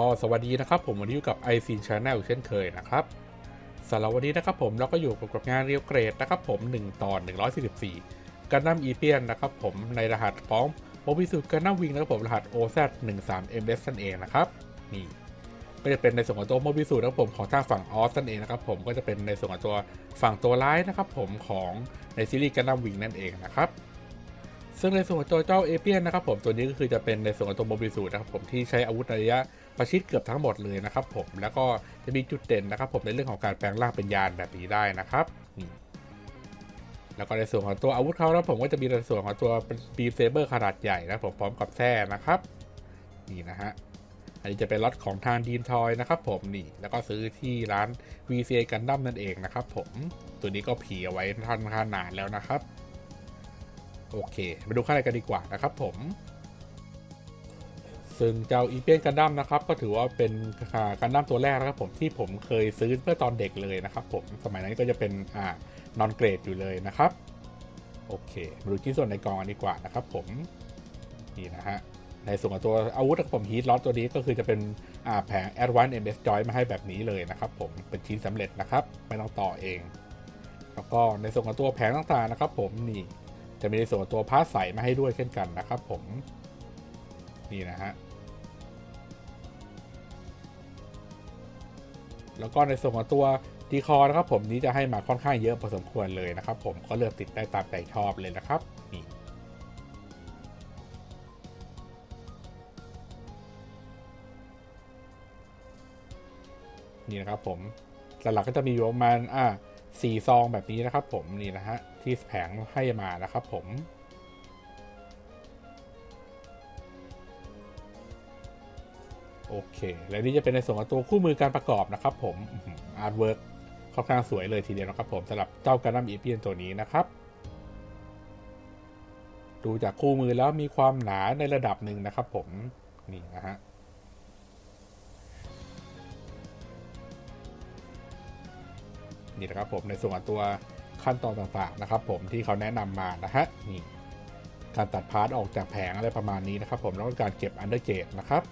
ก็สวัสดีนะครับผมวันนี้อยู่กับ i c Channel เช่นเคยนะครับสำหรับวันนี้นะครับผมเราก็อยู่กับงานเรียวเกรดนะครับผม 1 ตอน 144กันดั้มอีเปียนนะครับผมในรหัสพร้อมโมบิสุกันดั้มวิงนะครับผมรหัส OZ 1 3 MS นั่นเองนะครับนี่ก็จะเป็นในส่วนของตัวโมบิสุนะครับผมของทางฝั่งออสนั่นเองนะครับผมก็จะเป็นในส่วนของตัวฝั่งตัวร้ายนะครับผมของในซีรีส์กันดั้มวิงนั่นเองนะครับซึ่งในส่วนของตัวเจ้าเอเปียนนะครับผมตัวนี้ก็คือจะเป็นในส่วนของตัวโมบิสูนะครับผมที่ใช้อาวุธระยะ ประชิดเกือบทั้งหมดเลยนะครับผมแล้วก็จะมีจุดเด่นนะครับ ผมในเรื่องของการแปลงร่างเป็นยานแบบนี้ได้นะครับนี่แล้วก็ในส่วนของตัวอาวุธเขานะครับผมก็จะมีในส่วนของตัวเป็นบีเซเบอร์ขนาดใหญ่นะผมพร้อมกับแส้นะครับนี่นะฮะอันนี้จะเป็นล็อตของทางดีนทอยนะครับผมนี่แล้วก็ซื้อที่ร้าน VCA กันดั้มนั่นเองนะครับผมตัวนี้ก็ผีเอาไว้ท่านขานานแล้วนะครับ โอเค มาดูข้างในกันดีกว่านะครับผม ซึ่งเจ้าอีเปียนกันดั้มนะครับก็ถือว่าเป็นกันดั้มตัวแรกนะครับผมที่ผมเคยซื้อเมื่อตอนเด็กเลยนะครับผมสมัยนั้นก็จะเป็นอ่านอนเกรดอยู่เลยนะครับโอเคมาดูชิ้นส่วนในกองกันดีกว่านะครับผมนี่นะฮะในส่วนของตัวอาวุธของผมฮีทล็อตตัวนี้ก็คือจะเป็นอ่าแผง Advanced MS Joy มาให้แบบนี้เลยนะครับผมเป็นชิ้นสำเร็จนะครับ ไม่ต้องต่อเอง แล้วก็ในส่วนของตัวแผงต่างๆนะครับผมนี่จะมีในส่วนตัวพาสใสมาให้ด้วยเช่นกันนะครับผมนี่นะฮะ แล้วก็ในส่วนของตัวดีคอนะครับผมนี้จะให้มาค่อนข้างเยอะพอสมควรเลยนะครับ ผมก็เลือกติดได้ตามใจชอบเลยนะครับนี่นี่นะครับผมหลักๆก็จะมีประมาณอ่าสี่ซองแบบนี้นะครับผมนี่นะฮะที่แผงให้มานะครับผม โอเค และนี่จะเป็นในส่วนของตัวคู่มือการประกอบนะครับผมอาร์ตเวิร์กค่อนข้างสวยเลยทีเดียวนะครับผมสำหรับเจ้าการนัมอีเปียนตัวนี้นะครับ ดูจากคู่มือแล้วมีความหนาในระดับหนึ่งนะครับผม นี่นะฮะนี่นะครับผมในส่วนของตัวขั้นตอนต่างๆนะครับ ผมที่เขาแนะนำมานะฮะนี่การตัดพาร์ทออกจากแผงอะไรประมาณนี้นะครับ ผมแล้วก็การเก็บอันเดอร์เกตนะครับ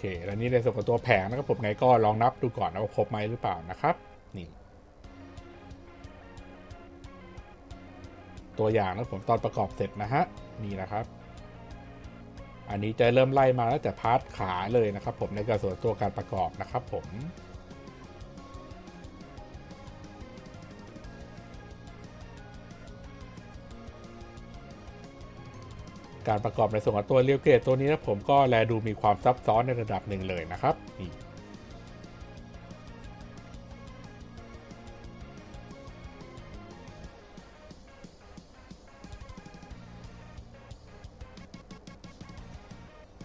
เคแล้วนี่ในส่วนของตัวแผงนะครับผมไงก็ลองนับดูก่อนนะว่าครบไหมหรือเปล่านะครับนี่ตัวอย่างนะผมตอนประกอบเสร็จนะฮะนี่นะครับ อันนี้จะเริ่มไล่มาตั้งแต่พาร์ทขาเลยนะครับ ผมในกระส่วนตัวการประกอบนะครับผม การประกอบในส่วนของตัวเรียวเกตตัวนี้นะผมก็แลดูมีความซับซ้อนในระดับหนึ่งเลยนะครับนี่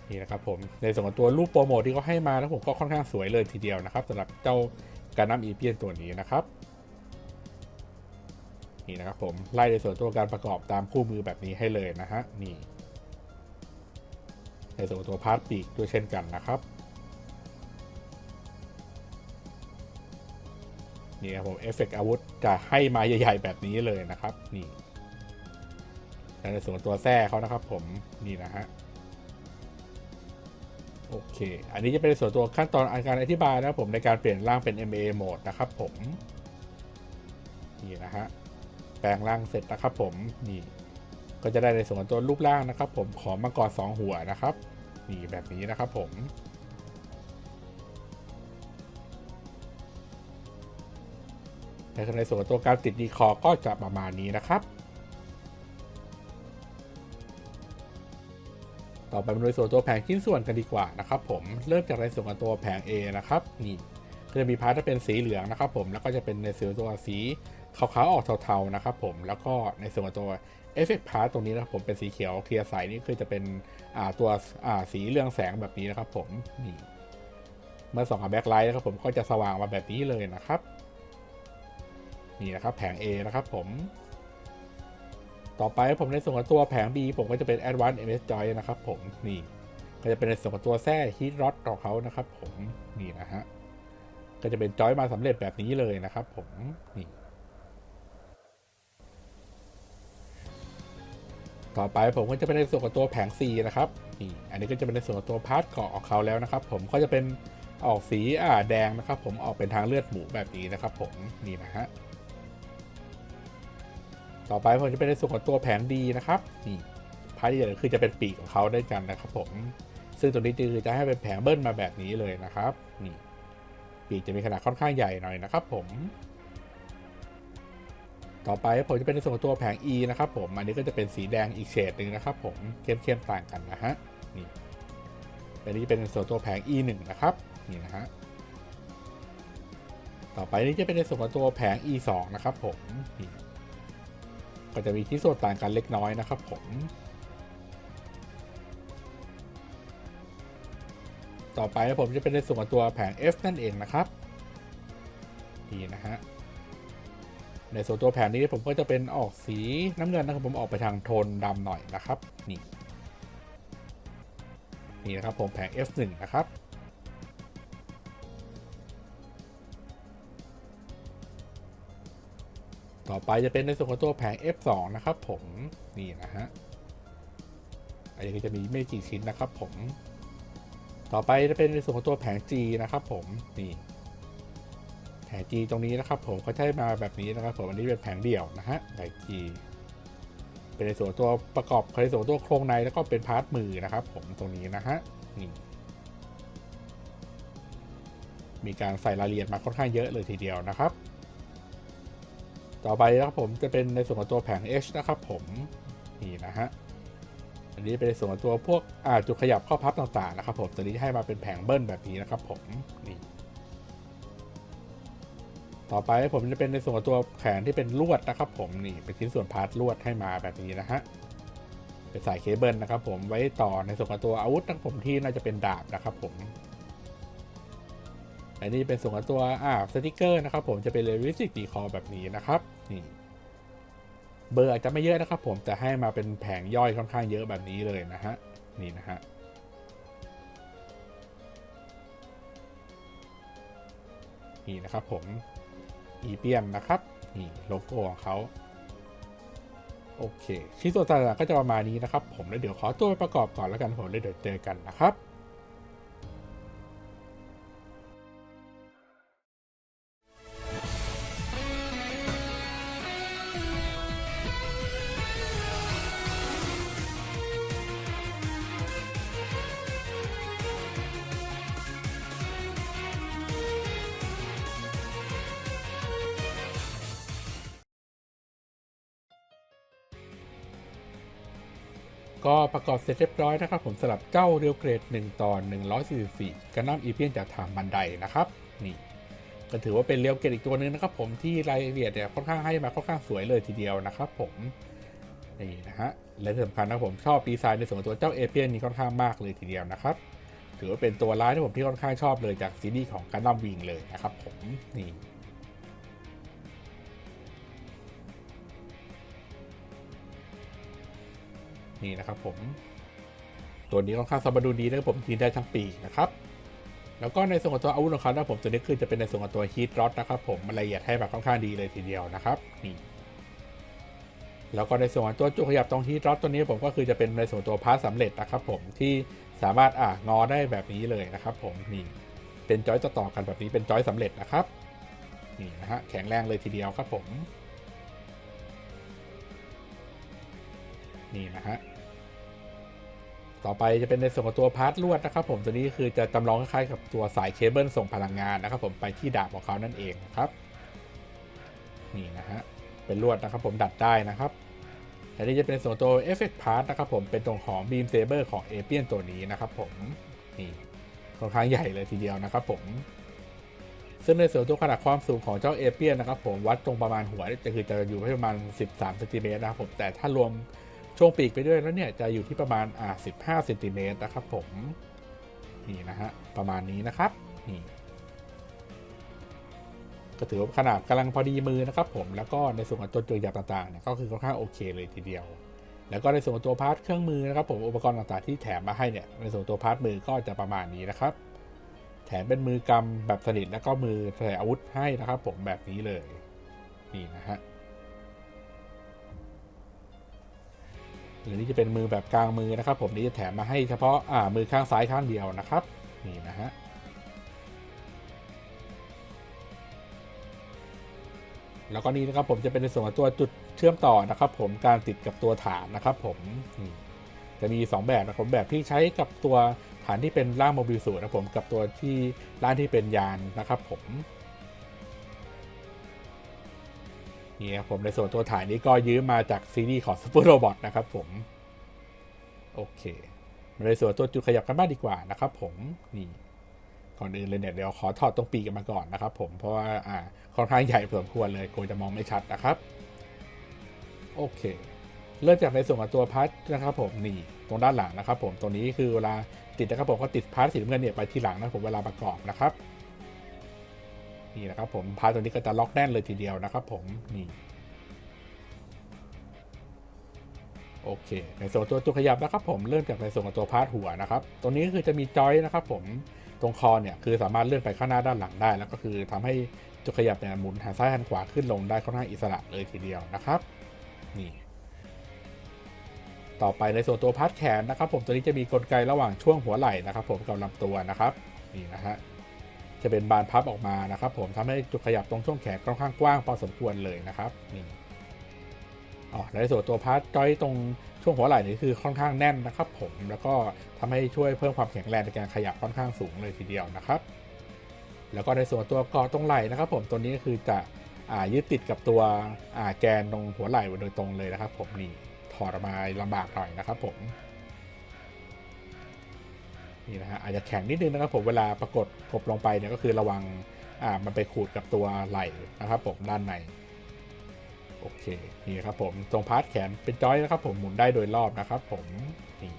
นี่นะครับผมในส่วนของตัวรูปโปรโมทที่เขาให้มานะผมก็ค่อนข้างสวยเลยทีเดียวนะครับสำหรับเจ้าการน้ำอีเปียนตัวนี้นะครับนี่นะครับผมไล่ในส่วนตัวการประกอบตามคู่มือแบบนี้ให้เลยนะฮะนี่ ในส่วนตัวพาร์ทปีกด้วยเช่นกันนะครับนี่ครับผมเอฟเฟกอาวุธจะให้มาใหญ่ ๆ แบบนี้เลยนะครับนี่ในส่วนตัวแท้เขานะครับผมนี่นะฮะโอเค อันนี้จะเป็นในส่วนตัวขั้นตอนการอธิบายนะครับผมในการเปลี่ยนร่างเป็น MA โหมดนะครับผม นี่นะฮะ แปลงร่างเสร็จนะครับผม นี่ ก็จะได้ในส่วนของตัวรูปร่างนะครับ ผมขอมังกรสองหัวนะครับนี่แบบนี้นะครับผมในในส่วนของตัวการติดดีคอก็จะประมาณนี้นะครับ ต่อไปมาดูส่วนตัวแผงชิ้นส่วนกันดีกว่านะครับ ผม เริ่มจากในส่วนของตัวแผง A นะครับ นี่ ก็จะมีพาร์ทที่เป็นสีเหลืองนะครับ ผม แล้วก็จะเป็นในส่วนตัวสี ขาวๆออกเทาๆนะครับผมแล้วก็ในส่วนของตัวเอฟเฟกต์พาร์ตรงนี้นะครับผมเป็นสีเขียวเคลียร์ใสนี่คือจะเป็นตัวสีเรืองแสงแบบนี้นะครับผมนี่เมื่อส่องกับแบ็คไลท์นะครับผมก็จะสว่างมาแบบนี้เลยนะครับ นี่นะครับแผง A นะครับผม ต่อไปผมในส่วนของตัวแผง B ผมก็จะเป็น Advanced MS Joy นะครับผมนี่ก็จะเป็นในส่วนของตัวแท้ฮีทรอดของเขานะครับผมนี่นะฮะก็จะเป็นจอยมาสำเร็จแบบนี้เลยนะครับผมนี่ ต่อไปผมก็จะเป็นในส่วนของตัวแผง C นะครับนี่อันนี้ก็จะเป็นในส่วนของตัวพาร์ทเกาะของเขาแล้วนะครับ ผมก็จะเป็นออกสีอ่าแดงนะครับ ผมออกเป็นทางเลือดหมูแบบนี้นะครับ ผมนี่นะฮะต่อไปผมจะเป็นในส่วนของตัวแผง D นะครับนี่พาร์ทที่เหลือคือจะเป็นปีกของเขาได้กันนะครับ ผม ซึ่งตัวนี้คือจะให้เป็นแผงเบิ้ลมาแบบนี้เลยนะครับนี่ปีกจะมีขนาดค่อนข้างใหญ่หน่อยนะครับ ผม ต่อไปผมจะเป็นในส่วนของตัวแผง E นะครับผม อันนี้ก็จะเป็นสีแดงอีกเฉดหนึ่งนะครับผมเข้มๆต่างกันนะฮะ นี่อันนี้เป็นในส่วนตัวแผง E 1นะครับ นี่นะฮะ ต่อไปนี้จะเป็นในส่วนของตัวแผง E 2นะครับผม นี่ ก็จะมีที่ส่วนต่างกันเล็กน้อยนะครับผม ต่อไปผมจะเป็นในส่วนของตัวแผง F นั่นเองนะครับ นี่นะฮะ ในส่วนตัวแผนนี้ผมก็จะเป็นออกสีน้ำเงินนะครับผมออกไปทางโทนดำหน่อยนะครับ นี่ นี่นะครับผมแผง F1 นะครับต่อไปจะเป็นในส่วนของตัวแผง F2 นะครับผมนี่นะฮะอันนี้ก็จะมีไม่กี่ชิ้นนะครับผม ต่อไปจะเป็นในส่วนของตัวแผง G นะครับผมนี่ ง G ตรงนี้นะครับผมเขาใช้มาแบบนี้นะครับผมอันนี้เป็นแผงเดี่ยวนะฮะแผง G เป็นในส่วนตัวประกอบในส่วนตัวโครงในแล้วก็เป็นพาร์ทมือนะครับ ผมตรงนี้นะฮะนี่มีการใส่รายละเอียดมาค่อนข้างเยอะเลยทีเดียวนะครับ ต่อไปนะครับผมจะเป็นในส่วนของตัวแผง H นะครับ ผมนี่นะฮะอันนี้เป็นในส่วนของตัวพวกจุดขยับข้าพับต่างๆนะครับ ผมตัวนี้ให้มาเป็นแผงเบิ้ลแบบนี้นะครับ ผมนี่ ต่อไปผมจะเป็นในส่วนตัวแขนที่เป็นลวดนะครับ ผมนี่เป็นชิ้นส่วนพาร์ทลวดให้มาแบบนี้นะฮะเป็นสายเคเบิลนะครับ ผมไว้ต่อในส่วนของตัวอาวุธนะครับผมที่น่าจะเป็นดาบนะครับผมอันนี้เป็นส่วนของตัวอ่าสติกเกอร์นะครับ ผมจะเป็นเลวิสิกตีคอแบบนี้นะครับนี่เบอร์อาจจะไม่เยอะนะครับ ผมแต่ให้มาเป็นแผงย่อยค่อนข้างเยอะแบบนี้เลยนะฮะนี่นะฮะนี่นะครับผม อีเปียนนะครับ นี่โลโก้ของเขาโอเคชิ้นส่วนต่างๆก็จะประมาณนี้นะครับ ผมแล้วเดี๋ยวขอตัวไปประกอบก่อนแล้วกันผมแล้วเดี๋ยวเจอกันนะครับ ประกอบเสร็จเรียบร้อยนะครับผมสำหรับเจ้าเรียวเกรด 1ต่อ144กันน้ำอีเพียนจากทางบันไดนะครับนี่ก็ถือว่าเป็นเรียวเกรดอีกตัวหนึงนะครับผมที่รายละเอียดเนี่ยค่อนข้างให้มาค่อนข้างสวยเลยทีเดียวนะครับผมนี่นะฮะและสำคัญนะครับผมชอบดีไซน์ในส่วนของตัวเจ้าเอเปียนนี้ค่อนข้างมากเลยทีเดียวนะครับถือว่าเป็นตัวร้ายที่ผมที่ค่อนข้างชอบเลยจากซีรีส์ของกันดั้มวิงเลยนะครับผมนี่ นี่นะครับผม ตัวนี้ค่อนข้างสมดุลดีนะครับผมทีได้ทั้งปีนะครับ แล้วก็ในส่วนของตัวอาวุธของเขานะผมตัวนี้คือจะเป็นในส่วนของตัวฮีทรอดนะครับผมมันละเอียดให้แบบค่อนข้างดีเลยทีเดียวนะครับนี่แล้วก็ในส่วนของตัวจุดขยับตรงฮีทรอดตัวนี้ผมก็คือจะเป็นในส่วนตัวพาร์ทสำเร็จนะครับผมที่สามารถอ่างอได้แบบนี้เลยนะครับผมนี่เป็นจอยต่อๆกันแบบนี้เป็นจอยสำเร็จนะครับนี่นะฮะแข็งแรงเลยทีเดียวครับผม นี่นะฮะ ต่อไปจะเป็นในส่วนของตัวพาร์ทลวดนะครับผมตัวนี้คือจะจำลองคล้ายๆกับตัวสายเคเบิลส่งพลังงานนะครับผมไปที่ดาบของเขานั่นเองนะครับนี่นะฮะเป็นลวดนะครับผมดัดได้นะครับและนี่จะเป็นส่วนตัวเอฟเฟกต์พาร์ทนะครับผมเป็นตรงของบีมเซเบอร์ของเอเปียนตัวนี้นะครับผมนี่ค่อนข้างใหญ่เลยทีเดียวนะครับผมซึ่งในส่วนตัวขนาดความสูงของเจ้าเอเปียนนะครับผมวัดตรงประมาณหัวจะคือจะอยู่ที่ประมาณ 13เซนติเมตรนะครับผมแต่ถ้ารวม ช่วงปีกไปด้วยแล้วเนี่ยจะอยู่ที่ประมาณอ่า15เซนติเมตรนะครับผมนี่นะฮะประมาณนี้นะครับนี่ก็ถือว่าขนาดกำลังพอดีมือนะครับผมแล้วก็ในส่วนของตัวจุดหยับต่างๆเนี่ยก็คือค่อนข้างโอเคเลยทีเดียว แล้วก็ในส่วนของตัวพาร์ทเครื่องมือนะครับผมอุปกรณ์ต่างๆที่แถมมาให้เนี่ยในส่วนตัวพาร์ทมือก็จะประมาณนี้นะครับ แถมเป็นมือกำแบบสนิทแล้วก็มือใส่อาวุธให้นะครับผมแบบนี้เลยนี่นะฮะ หรือนี่จะเป็นมือแบบกลางมือนะครับ ผมนี่จะแถมมาให้เฉพาะอ่ามือข้างซ้ายข้างเดียวนะครับนี่นะฮะแล้วก็นี่นะครับผมจะเป็นในส่วนของตัวจุดเชื่อมต่อนะครับ ผมการติดกับตัวฐานนะครับ ผมจะมี 2 แบบนะครับแบบที่ใช้กับตัวฐานที่เป็นร่างโมบิลสูตรนะครับผมกับตัวที่ร่างที่เป็นยานนะครับ ผม นี่ครับผมในส่วนตัวฐานนี้ก็ยืมมาจากซีรีส์ของ Super Robot นะครับผม โอเคมาในส่วนตัวจุดขยับกันบ้างดีกว่านะครับผมนี่ก่อนอื่นเลยเนี่ยเดี๋ยวขอถอดตรงปีกันมาก่อนนะครับผมเพราะว่าอ่าค่อนข้างใหญ่พอสมควรเลยคงจะมองไม่ชัดนะครับโอเค เริ่มจากในส่วนของตัวพัดนะครับผมนี่ตรงด้านหลังนะครับ ผมตัวนี้คือเวลาติดนะครับผมก็ติดพาร์ทสีน้ำเงินเนี่ยไปที่หลังนะผมเวลาประกอบนะครับ นี่นะครับผมพาร์ทตัวนี้ก็จะล็อกแน่นเลยทีเดียวนะครับผมนี่โอเค ในส่วนตัวตัวขยับนะครับผมเริ่มจากในส่วนของตัวพาร์ทหัวนะครับตัวนี้ก็คือจะมีจอยนะครับผมตรงคอเนี่ยคือสามารถเลื่อนไปข้างหน้าด้านหลังได้ แล้วก็คือทำให้จุดขยับเนี่ยหมุนหันซ้ายหันขวาขึ้นลงได้ค่อนข้างอิสระเลยทีเดียวนะครับนี่ต่อไปในส่วนตัวพัดแขนนะครับ ผมตัวนี้จะมีกลไกระหว่างช่วงหัวไหล่นะครับ ผมกับลำตัวนะครับนี่นะฮะ จะเป็นบานพับออกมานะครับ ผมทำให้จุดขยับตรงช่วงแขนค่อนข้างกว้างพอสมควรเลยนะครับนี่อ๋อและในส่วนตัวพัดจอยตรงช่วงหัวไหล่นี่คือค่อนข้างแน่นนะครับ ผมแล้วก็ทำให้ช่วยเพิ่มความแข็งแรงในการขยับค่อนข้างสูงเลยทีเดียวนะครับ แล้วก็ในส่วนตัวกาะตรงไหล่นะครับ ผมตัวนี้ก็คือจะอยึดติดกับตัวแกนตรงหัวไหล่โดยตรงเลยนะครับ ผมนี่ถอดออกมาลำบากหน่อยนะครับ ผม นี่นะฮะอาจจะแข็งนิดนึงนะครับผมเวลาปรากฏกบลงไปเนี่ยก็คือระวังอ่ามันไปขูดกับตัวไหล่นะครับผมด้านในโอเคนี่ครับผมตรงพาร์ทแขนเป็นจอยนะครับผมหมุนได้โดยรอบนะครับผมนี่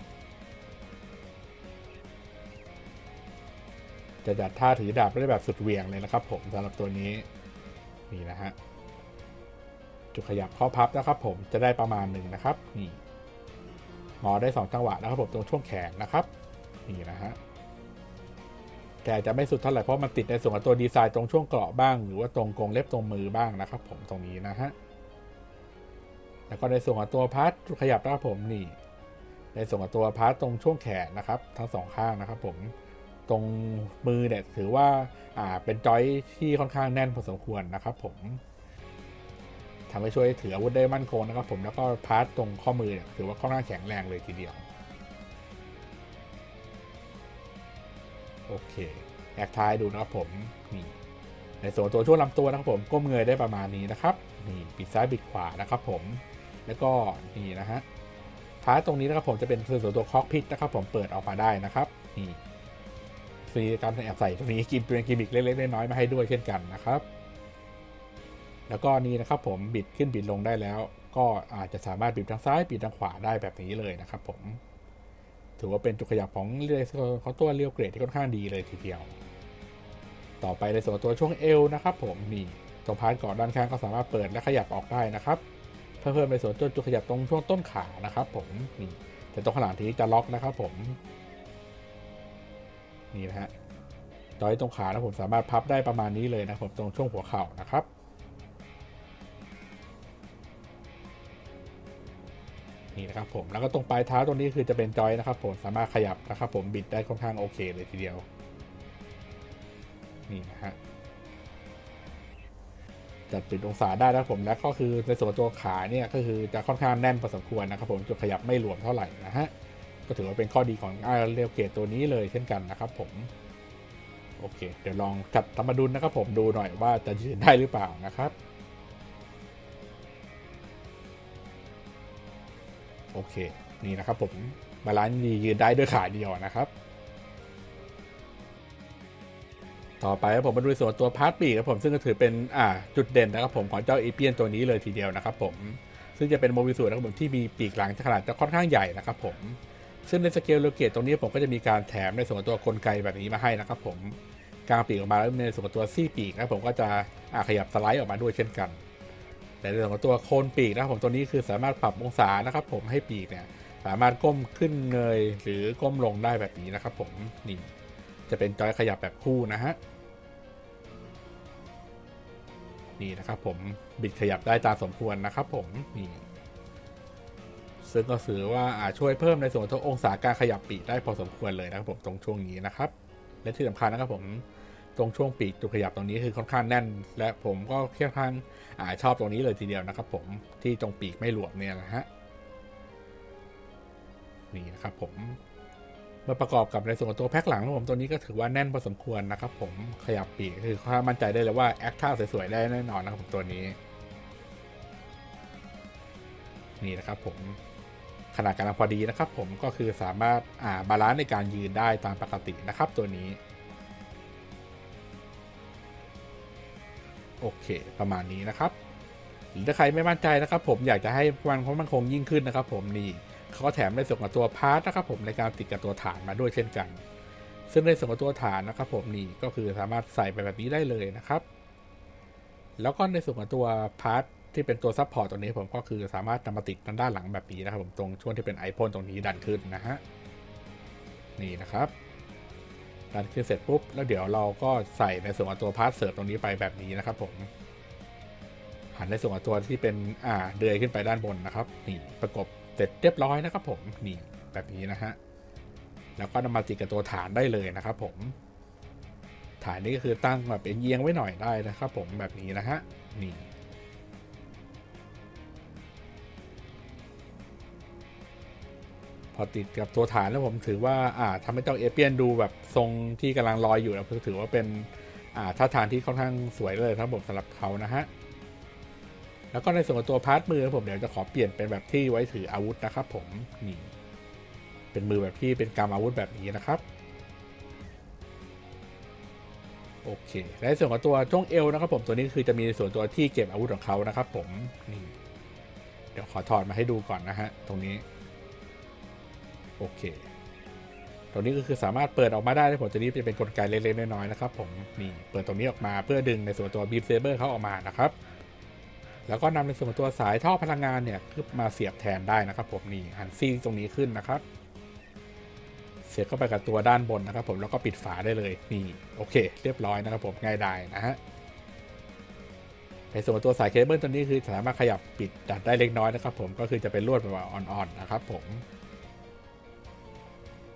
จะจัดท่าถือดาบได้แบบสุดเหวี่ยงเลยนะครับผมสำหรับตัวนี้นี่นะฮะจุดขยับข้อพับนะครับผมจะได้ประมาณหนึ่งนะครับนี่งอได้สองจังหวะนะครับผมตรงช่วงแขนนะครับ นี่นะฮะแต่อาจจะไม่สุดเท่าไหร่เพราะมันติดในส่วนของตัวดีไซน์ตรงช่วงเกราะบ้าง หรือว่าตรงกรงเล็บตรงมือบ้างนะครับ ผมตรงนี้นะฮะแล้วก็ในส่วนของตัวพาร์ทจุดขยับนะครับผมนี่ ในส่วนของตัวพาร์ทตรงช่วงแขนนะครับ ทั้งสองข้างนะครับ ผมตรงมือเนี่ยถือว่าอ่าเป็นจอยที่ค่อนข้างแน่นพอสมควรนะครับ ผมทำให้ช่วยถืออาวุธได้มั่นคงนะครับ ผมแล้วก็พาร์ทตรงข้อมือเนี่ยถือว่าค่อนข้างแข็งแรงเลยทีเดียว โอเคแอคทายดูนะครับผมนี่ในส่วนตัวช่วงลำตัวนะครับผมก้มเงยได้ประมาณนี้นะครับนี่ปิดซ้ายปิดขวานะครับผมแล้วก็นี่นะฮะพาร์ทตรงนี้นะครับผมจะเป็นส่วนตัวคอกพิทนะครับผมเปิดออกมาได้นะครับนี่มีการแอบใส่ตรงนี้กิมเป็นกิมมิกเล็กๆน้อยๆมาให้ด้วยเช่นกันนะครับ แล้วก็นี่นะครับผมบิดขึ้นบิดลงได้แล้ว ก็อาจจะสามารถบิดทางซ้ายบิดทางขวาได้แบบนี้เลยนะครับผม ถือว่าเป็นจุดขยับของเรือของตัวเรียวเกรดที่ค่อนข้างดีเลยทีเดียว ต่อไปในส่วนตัวช่วงเอวนะครับ ผมนี่ตรงพาร์ทเกาะด้านข้างก็สามารถเปิดและขยับออกได้นะครับเพิ่มในส่วนจุดขยับตรงช่วงต้นขานะครับ ผมนี่แต่ตรงข้างหลังทีจะล็อกนะครับ ผม นี่นะฮะจอยตรงขานะผมสามารถพับได้ประมาณนี้เลยนะผมตรงช่วงหัวเข่านะครับ นี่นะครับผมแล้วก็ตรงปลายเท้าตรงนี้คือจะเป็นจอยนะครับผมสามารถขยับนะครับผมบิดได้ค่อนข้างโอเคเลยทีเดียวนี่นะฮะจัดปิดองศาได้นะครับผมแล้วก็คือในส่วนตัวขาเนี่ยก็คือจะค่อนข้างแน่นพอสมควรนะครับผมจุดขยับไม่หลวมเท่าไหร่นะฮะก็ถือว่าเป็นข้อดีของอาเรียวเกตตัวนี้เลยเช่นกันนะครับผมโอเค เดี๋ยวลองจัดธรรมดุลนะครับผมดูหน่อยว่าจะยืนได้หรือเปล่านะครับ โอเค นี่นะครับผมบาลานซ์ดียืนได้ด้วยขาเดียวนะครับ ต่อไปผมมาดูส่วนตัวพาร์ทปีกครับผมซึ่งก็ถือเป็นอ่าจุดเด่นนะครับผมของเจ้าเอเปียนตัวนี้เลยทีเดียวนะครับผมซึ่งจะเป็นโมบิสูนะครับผมที่มีปีกหลังขนาดจะค่อนข้างใหญ่นะครับผมซึ่งในสเกลโลเกตตรงนี้ผมก็จะมีการแถมในส่วนตัวกลไกแบบนี้มาให้นะครับผมกลางปีกออกมาแล้วในส่วนตัวซี่ปีกนะผมก็จะขยับสไลด์ออกมาด้วยเช่นกัน แต่ในส่วนของตัวโคนปีกนะครับผมตัวนี้คือสามารถปรับองศานะครับ ผมให้ปีกเนี่ยสามารถก้มขึ้นเงยหรือก้มลงได้แบบนี้นะครับ ผมนี่จะเป็นจอยขยับแบบคู่นะฮะนี่นะครับผมบิดขยับได้ตามสมควรนะครับผมนี่ซึ่งซึ่งก็ถือว่าอาจช่วยเพิ่มในส่วนขององศาการขยับปีกได้พอสมควรเลยนะครับผมตรงช่วงนี้นะครับ และที่สำคัญนะครับผม ตรงช่วงปีกจุดขยับตรงนี้คือค่อนข้างแน่น และผมก็ค่อนข้างอาชอบตรงนี้เลยทีเดียวนะครับ ผมที่ตรงปีกไม่หลวมเนี่ยนะฮะนี่นะครับผมมื่อประกอบกับในส่วนของตัวแพ็คหลังของผมตัวนี้ก็ถือว่าแน่นพอสมควรนะครับ ผมขยับปีกคือค่อนข้ามั่นใจได้เลยว่าแอคท่าสวยๆได้แน่นอนนะครับผมตัวนี้นี่นะครับผมขนาดกำลังพอดีนะครับ ผมก็คือสามารถอ่าบาลานซ์ในการยืนได้ตามปกตินะครับ ตัวนี้ โอเคประมาณนี้นะครับหรือถ้าใครไม่มั่นใจนะครับ ผมอยากจะให้มันเพรามั่นคงยิ่งขึ้นนะครับผมนี่เขาก็แถมในส่วนของตัวพาร์ทนะครับผมในการติดกับตัวฐานมาด้วยเช่นกัน ซึ่งในส่วนของตัวฐานนะครับผมนี่ก็คือสามารถใส่ไปแบบนี้ได้เลยนะครับ แล้วก็ในส่วนของตัวพาร์ทที่เป็นตัวซับพอร์ตตัวนี้ผมก็คือสามารถนำมาติดด้านหลังแบบนี้นะครับผมตรงช่วงที่เป็นไอพ่นตรงนี้ดันขึ้นนะฮะนี่นะครับ ดันขึ้นเสร็จปุ๊บ แล้วเดี๋ยวเราก็ใส่ในส่วนของตัวพาร์ทเสิร์ฟตรงนี้ไปแบบนี้นะครับผมหันในส่วนของตัวที่เป็นอ่าเดือยขึ้นไปด้านบนนะครับนี่ประกบเสร็จเรียบร้อยนะครับผมนี่แบบนี้นะฮะแล้วก็นำมาติดกับตัวฐานได้เลยนะครับผม ฐานนี้ก็คือตั้งแบบเป็นเยียงไว้หน่อยได้นะครับผมแบบนี้นะฮะนี่ พอติดกับตัวฐานแล้วผมถือว่าอ่าทำให้เจ้าเอเปียนดูแบบทรงที่กำลังลอยอยู่นะถือว่าเป็นอ่าท่าทางที่ค่อนข้างสวยเลยครับผมสำหรับเขานะฮะแล้วก็ในส่วนของตัวพาร์ทมือผมเดี๋ยวจะขอเปลี่ยนเป็นแบบที่ไว้ถืออาวุธนะครับผมนี่เป็นมือแบบที่เป็นกำอาวุธแบบนี้นะครับโอเคและในส่วนของตัวช่วงเอวนะครับผมตัวนี้คือจะมีส่วนตัวที่เก็บอาวุธของเขานะครับผมนี่เดี๋ยวขอถอดมาให้ดูก่อนนะฮะตรงนี้ โอเคตรงนี้ก็คือสามารถเปิดออกมาได้ผมตัวนี้จะเป็นกลไกเล็กๆน้อยๆนะครับผมนี่เปิดตรงนี้ออกมาเพื่อดึงในส่วนตัวบีมเซเบอร์เขาออกมานะครับ แล้วก็นำในส่วนตัวสายท่อพลังงานเนี่ยขึ้นมาเสียบแทนได้นะครับผมนี่หันซีตรงนี้ขึ้นนะครับ เสียบเข้าไปกับตัวด้านบนนะครับ ผมแล้วก็ปิดฝาได้เลยนี่โอเค เรียบร้อยนะครับผมง่ายดายนะฮะในส่วนตัวสายเคเบิลตัวนี้คือสามารถขยับปิดดัดได้เล็กน้อยนะครับ ผมก็คือจะเป็นลวดแบบอ่อนๆนะครับ ผม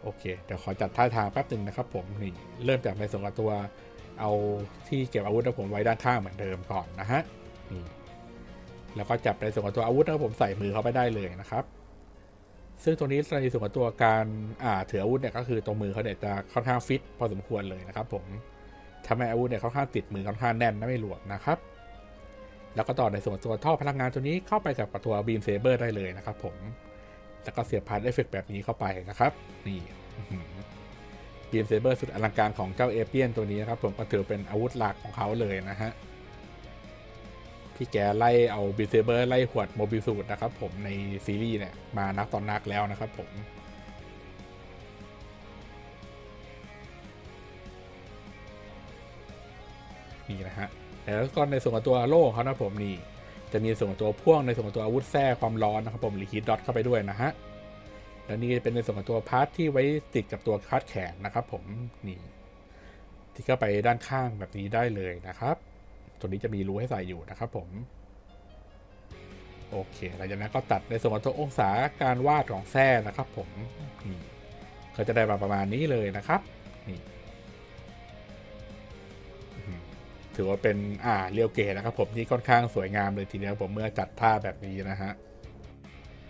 โอเคเดี๋ยวขอจัดท่าทางแป๊บหนึ่งนะครับผมนี่เริ่มจากในส่วนของตัวเอาที่เก็บอาวุธของผมไว้ด้านข้างเหมือนเดิมก่อนนะฮะนี่แล้วก็จับในส่วนของตัวอาวุธนะครับผมใส่มือเข้าไปได้เลยนะครับ ซึ่งตรงนี้ในส่วนของตัวการอ่าถืออาวุธเนี่ยก็คือตรงมือเขาเนี่ยจะค่อนข้างฟิตพอสมควรเลยนะครับ ผมทำให้อาวุธเนี่ยค่อนข้างติดมือค่อนข้างแน่นไม่หลวมนะครับ แล้วก็ต่อในส่วนของตัวท่อพลังงานตัวนี้เข้าไปกับตัวบีมเซเบอร์ได้เลยนะครับ ผม แล้วก็เสียบพาร์ทเอฟเฟกแบบนี้เข้าไปนะครับ นี่บีมเซเบอร์สุดอลังการของเจ้าเอเปียนตัวนี้นะครับ ผมก็ถือเป็นอาวุธหลักของเขาเลยนะฮะพี่แกไล่เอาบีมเซเบอร์ไล่ขวดโมบิสูตนะครับผมในซีรีส์เนี่ยมานักตอนนักแล้วนะครับผมนี่นะฮะแล้วก็ในส่วนของตัวโล่ของเขานะผมนี่ จะมีส่วนของตัวพ่วงในส่วนของตัวอาวุธแทร่ความร้อนนะครับผมหรือฮีทดอทเข้าไปด้วยนะฮะแล้วนี่เป็นในส่วนของตัวพาร์ทที่ไว้ติดกับตัวคาดแขนนะครับผมนี่ที่เข้าไปด้านข้างแบบนี้ได้เลยนะครับ ตัวนี้จะมีรูให้ใส่อยู่นะครับผมโอเคหลังจากนั้นก็ตัดในส่วนของตัวองศาการวาดของแท่นะครับผมนี่ก็จะได้มาประมาณนี้เลยนะครับนี่ ถือว่าเป็นอ่าเรียวเกตนะครับผมที่ค่อนข้างสวยงามเลยทีเดียวผมเมื่อจัดท่าแบบนี้นะฮะ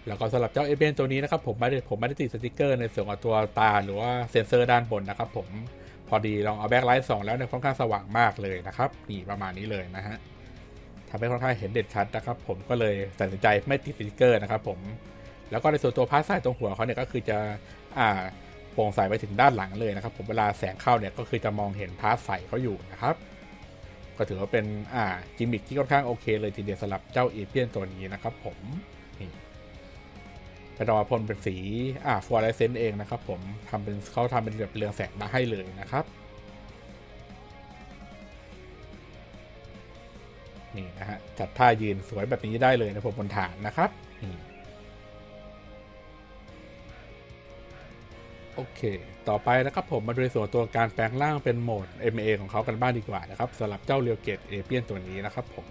แล้วก็สำหรับเจ้าเอเบนตัวนี้นะครับผมไม่ได้ผมไม่ได้ติดสติกเกอร์ในส่วนของตัวตาหรือว่าเซ็นเซอร์ด้านบนนะครับผมพอดีลองเอาแบ็คไลท์สองแล้วเนี่ยค่อนข้างสว่างมากเลยนะครับนี่ประมาณนี้เลยนะฮะทำให้ค่อนข้างเห็นเด่นชัดนะครับผมก็เลยตัดสินใจไม่ติดสติกเกอร์นะครับผมแล้วก็ในส่วนตัวพาร์ทสายตรงหัวเขาเนี่ยก็คือจะอ่าโปร่งใสไปถึงด้านหลังเลยนะครับผมเวลาแสงเข้าเนี่ยก็คือจะมองเห็นพาร์ทใสเขาอยู่นะครับ ก็ถือว่าเป็นอ่ากิมมิคที่ค่อนข้างโอเคเลยทีเดียวสำหรับเจ้าเอเปียนตัวนี้นะครับผมนี่เป็นรอพ่นเป็นสีอ่าฟัวร์ไรเซนต์เองนะครับผมทำเป็นเขาทำเป็นแบบเรืองแสงมาให้เลยนะครับนี่นะฮะจัดท่ายืนสวยแบบนี้ได้เลยนะผมบนฐานนะครับ โอเค ต่อไปนะครับผมมาดูในส่วนตัวการแปลงร่างเป็นโหมด MA ของเขากันบ้างดีกว่านะครับสำหรับเจ้าเรียวเกตเอเปียนตัวนี้นะครับผม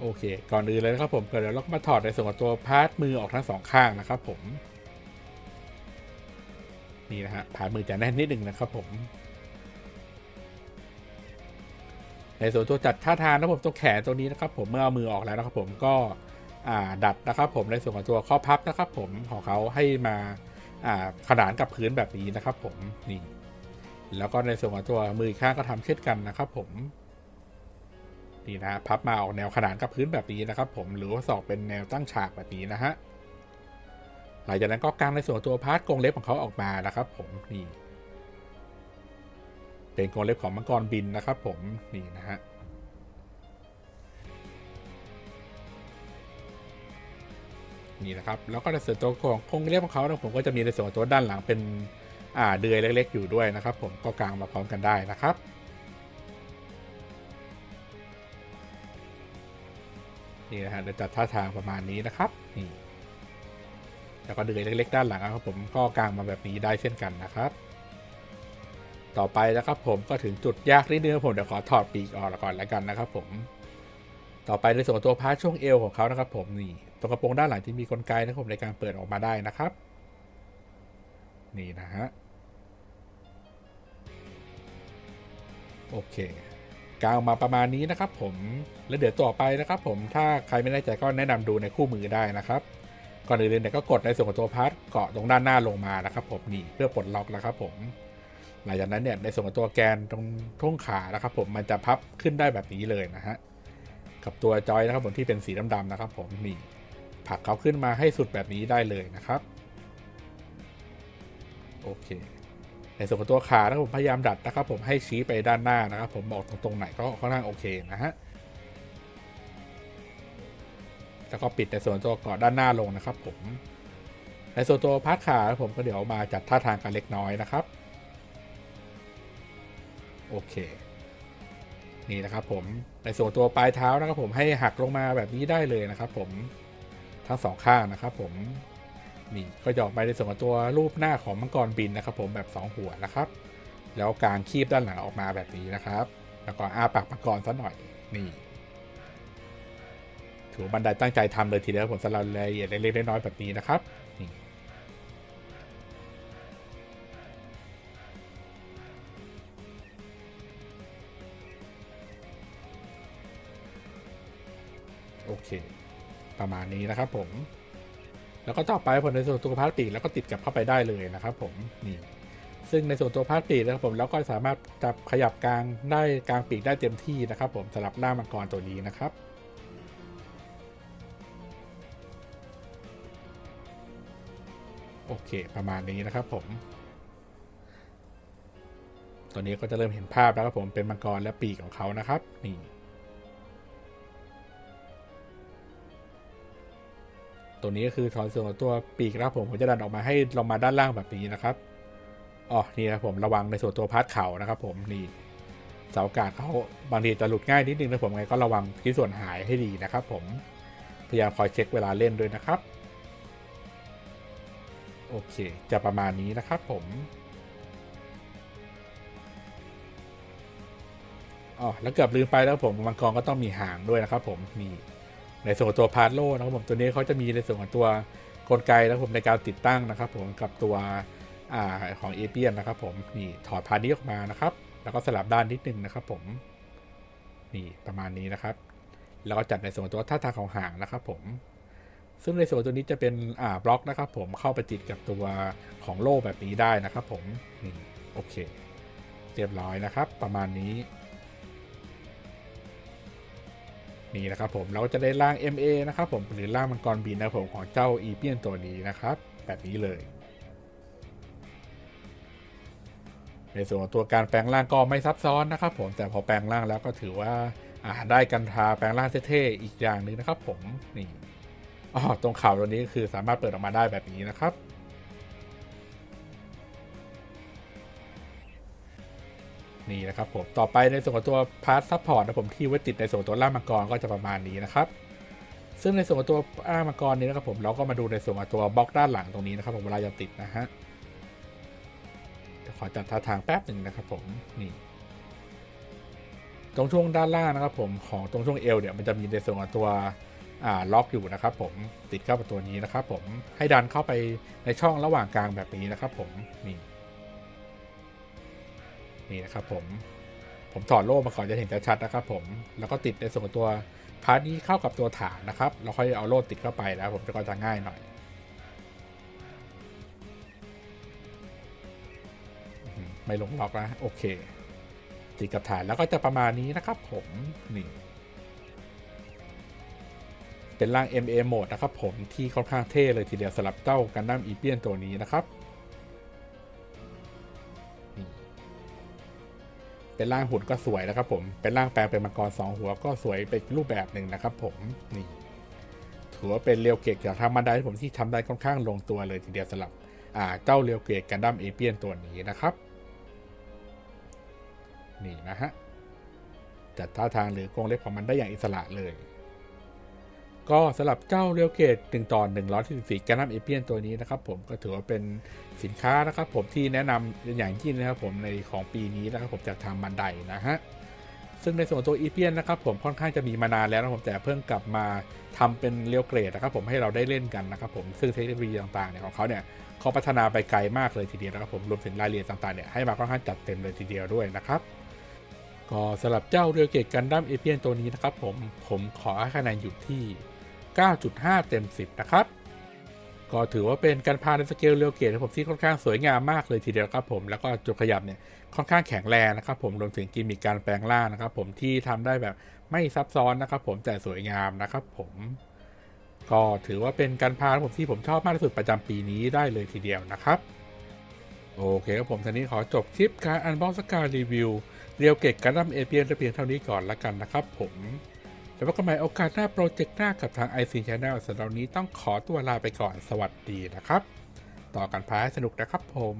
โอเค ก่อนอื่นเลยนะครับผมก็เดี๋ยวเราก็มาถอดในส่วนของตัวพาร์ทมือออกทั้งสองข้างนะครับผม นี่นะฮะพาร์ทมือจะแน่นนิดหนึ่งนะครับผมในส่วนตัวจัดท่าทางนะครับผมตัวแขนตัวนี้นะครับผมเมื่อเอามือออกแล้วนะครับผมก็ ดัดนะครับผมในส่วนของตัวข้อพับนะครับผมของเขาให้มาขนานกับพื้นแบบนี้นะครับผมนี่แล้วก็ในส่วนของตัวมือข้างก็ทำเช่นกันนะครับผมนี่นะพับมาออกแนวขนานกับพื้นแบบนี้นะครับผมหรือว่าสอกเป็นแนวตั้งฉากแบบนี้นะฮะหลังจากนั้นก็กางในส่วนของตัวพาร์ทกรงเล็บของเขาออกมานะครับ ผมนี่เป็นกรงเล็บของมังกรบินนะครับ ผมนี่นะฮะ นี่นะครับ แล้วก็ในส่วนตัวของกรงเล็บของเขาผมก็จะมีในส่วนตัวด้านหลังเป็นอ่าเดือยเล็ก ๆ อยู่ด้วยนะครับ ผมก็กางมาพร้อมกันได้นะครับนี่นะฮะเดี๋ยวจัดท่าทางประมาณนี้นะครับนี่แล้วก็เดือยเล็ก ๆ ด้านหลังนะครับผมก็กางมาแบบนี้ได้เช่นกันนะครับ ต่อไปนะครับผมก็ถึงจุดยากนิดนึงครับผมเดี๋ยวขอถอดปีกออกก่อนแล้วกันนะครับผม ต่อไปในส่วนของตัวพาร์ทช่วงเอวของเขานะครับ ผมนี่ตรงกระโปรงด้านหลังที่มีกลไกนะครับผมในการเปิดออกมาได้นะครับ นี่นะฮะโอเคกางออกมาประมาณนี้นะครับ ผมแล้วเดี๋ยวต่อไปนะครับ ผมถ้าใครไม่แน่ใจก็แนะนำดูในคู่มือได้นะครับ ก่อนอื่นเลยเนี่ยก็กดในส่วนของตัวพาร์ทเกาะตรงด้านหน้าลงมานะครับ ผมนี่เพื่อปลดล็อกนะครับ ผม หลังจากนั้นเนี่ยในส่วนของตัวแกนตรงท่วงขานะครับ ผมมันจะพับขึ้นได้แบบนี้เลยนะฮะ กับตัวจอยนะครับผมที่เป็นสีดำๆนะครับ ผมนี่ผลักเขาขึ้นมาให้สุดแบบนี้ได้เลยนะครับ โอเค ในส่วนของตัวขานะครับผมพยายามดัดนะครับ ผมให้ชี้ไปด้านหน้านะครับ ผมบอกตรงๆไหนก็ค่อนข้างโอเคนะฮะแล้วก็ปิดในส่วนตัวเกาะด้านหน้าลงนะครับ ผม ในส่วนตัวพาร์ทขาผมก็เดี๋ยวมาจัดท่าทางกันเล็กน้อยนะครับ โอเค นี่นะครับผมในส่วนตัวปลายเท้านะครับผมให้หักลงมาแบบนี้ได้เลยนะครับ ผมทั้งสองข้างนะครับ ผมนี่ก็จะออกไปในส่วนของตัวรูปหน้าของมังกรบินนะครับ ผมแบบสองหัวนะครับ แล้วกางคีบด้านหลังออกมาแบบนี้นะครับ แล้วก็อาปากมังกรซะหน่อยนี่ถือบันไดตั้งใจทำเลยทีเดียวผมสำหรับรายละเอียดเล็กๆน้อยๆแบบนี้นะครับ ประมาณนี้นะครับผม แล้วก็ต่อไปผมในส่วนตัวพาร์ตปีกแล้วก็ติดกลับเข้าไปได้เลยนะครับผมนี่ซึ่งในส่วนตัวพาร์ตปีกนะครับผมแล้วก็สามารถจับขยับกลางได้กลางปีกได้เต็มที่นะครับ ผมสำหรับหน้ามังกรตัวนี้นะครับโอเคประมาณนี้นะครับผมตอนนี้ก็จะเริ่มเห็นภาพแล้วครับผมเป็นมังกรและปีกของเขานะครับนี่ ตัวนี้ก็คือถอนส่วนของตัวปีกนะครับผมผมจะดันออกมาให้ลงมาด้านล่างแบบนี้นะครับอ๋อนี่นะครับผมระวังในส่วนตัวพาร์ทเข่านะครับ ผมนี่เสาอากาศเขาบางทีจะหลุดง่ายนิดนึงนะผมไงก็ระวังที่ส่วนหายให้ดีนะครับ ผมพยายามคอยเช็คเวลาเล่นด้วยนะครับ โอเค จะประมาณนี้นะครับ ผมอ๋อแล้วเกือบลืมไปแล้วผมมังกรก็ต้องมีหางด้วยนะครับ ผมนี่ ในส่วนของตัวพาร์ทโลนะครับผมตัวนี้เขาจะมีในส่วนของตัวกลไกนะครับผมในการติดตั้งนะครับ ผมกับตัวอของเอเปียนนะครับ ผมนี่ถอดพาร์ทนี้ออกมานะครับ แล้วก็สลับด้านนิดนึงนะครับ ผมนี่ประมาณนี้นะครับ แล้วก็จัดในส่วนตัวท่าทางของหางนะครับ ผม ซึ่งในส่วนตัวนี้จะเป็นอ่าบล็อกนะครับ ผมเข้าไปติดกับตัวของโล่แบบนี้ได้นะครับ ผมนี่โอเค เรียบร้อยนะครับ ประมาณนี้ นี่นะครับผมเราก็จะได้ร่าง MA นะครับผมหรือร่างมังกรบินนะครับผมของเจ้าอีเปียนตัวนี้นะครับ แบบนี้เลย ในส่วนของตัวการแปลงร่างก็ไม่ซับซ้อนนะครับผมแต่พอแปลงร่างแล้วก็ถือว่าอาได้กันทาแปลงร่างเท่ๆอีกอย่างหนึ่งนะครับผมนี่อ๋อตรงข่าวตัวนี้คือสามารถเปิดออกมาได้แบบนี้นะครับ นี่นะครับผมต่อไปในส่วนของตัวพาร์ทซัพพอร์ตนะผมที่ไว้ติดในส่วนของตัวล่ามังกรก็จะประมาณนี้นะครับซึ่งในส่วนของตัวล่ามังกรนี้นะครับผมเราก็มาดูในส่วนของตัวบล็อกด้านหลังตรงนี้นะครับผมเวลาจะติดนะฮะขอจัดท่าทางแป๊บหนึ่งนะครับผมนี่ตรงช่วงด้านล่างนะครับผมของตรงช่วงเอวเนี่ยมันจะมีในส่วนของตัวอ่าล็อกอยู่นะครับผมติดเข้ากับตัวนี้นะครับผมให้ดันเข้าไปในช่องระหว่างกลางแบบนี้นะครับผมนี่ นี่นะครับผมผมถอดโล่มาก่อนจะเห็นชัดๆนะครับผมแล้วก็ติดในส่วนของตัวพาร์ทนี้เข้ากับตัวฐานนะครับแล้วค่อยเอาโล่ติดเข้าไปนะผมจะก็จะง่ายหน่อยไม่ลงล็อกนะโอเค ติดกับฐานแล้วก็จะประมาณนี้นะครับผมนี่เป็นร่าง MA โหมดนะครับผมที่ค่อนข้างเท่เลยทีเดียวสำหรับเจ้ากันดั้มอีเปียนตัวนี้นะครับ เป็นร่างหุ่นก็สวยนะครับผม เป็นร่างแปลงเป็นมังกรสองหัวก็สวยเป็นรูปแบบหนึ่งนะครับผม นี่ ถือว่าเป็นเรียวเกตจากทางมันไดที่ผมที่ทำได้ค่อนข้างลงตัวเลยทีเดียวสำหรับอ่าเจ้าเรียวเกตกันดั้มเอเปียนตัวนี้นะครับ นี่นะฮะจัดท่าทางหรือกรงเล็บของมันได้อย่างอิสระเลย ก็สำหรับเจ้าเรียวเกต1ต่อ144แกนัมเอเปียนตัวนี้นะครับผมก็ถือว่าเป็นสินค้านะครับผมที่แนะนำอย่างยิ่งนะครับผมในของปีนี้นะครับผมจากทางบันไดนะฮะซึ่งในส่วนของตัวอีเปียนนะครับผมค่อนข้างจะมีมานานแล้วนะครับผมแต่เพิ่งกลับมาทำเป็นเรียวเกรดนะครับผมให้เราได้เล่นกันนะครับผมซึ่งเทคโนโลยีต่างๆเนี่ยของเขาเนี่ยเขาพัฒนาไปไกลมากเลยทีเดียวนะครับผมรวมถึงรายละเอียดต่างๆเนี่ยให้มาค่อนข้างจัดเต็มเลยทีเดียวด้วยนะครับก็สำหรับเจ้าเรือเกตกันดั้มเอเปียนตัวนี้นะครับผมผมขอให้คะแนนอยู่ที่ 9.5 เต็ม 10 นะครับ ก็ถือว่าเป็นการพาในสเกลเรือเกตของผมที่ค่อนข้างสวยงามมากเลยทีเดียวครับผมแล้วก็จุดขยับเนี่ยค่อนข้างแข็งแรงนะครับผมรวมถึงกิมมิคการแปลงร่างนะครับผมที่ทำได้แบบไม่ซับซ้อนนะครับผมแต่สวยงามนะครับผมก็ถือว่าเป็นการพาผมที่ผมชอบมากที่สุดประจำปีนี้ได้เลยทีเดียวนะครับโอเคครับผมทีนี้ขอจบคลิปการอันบ็อกซ์การรีวิวเรียวเกตกันดั้มเอเปียนแต่เพียงเท่านี้ก่อนละกันนะครับผม แต่ว่ากันใหม่โอกาสหน้าโปรเจกต์หน้ากับทาง IC Channel สำหรับวันนี้ต้องขอตัวลาไปก่อนสวัสดีนะครับ ต่อกันพายสนุกนะครับผม